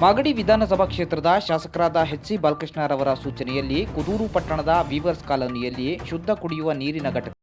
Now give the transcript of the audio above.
ಮಾಗಡಿ ವಿಧಾನಸಭಾ ಕ್ಷೇತ್ರದ ಶಾಸಕರಾದ ಎಚ್ ಸಿ ಬಾಲಕೃಷ್ಣರವರ ಸೂಚನೆಯಲ್ಲಿ ಕುದೂರು ಪಟ್ಟಣದ ವೀವರ್ಸ್ ಕಾಲೋನಿಯಲ್ಲಿ ಶುದ್ಧ ಕುಡಿಯುವ ನೀರಿನ ಘಟಕ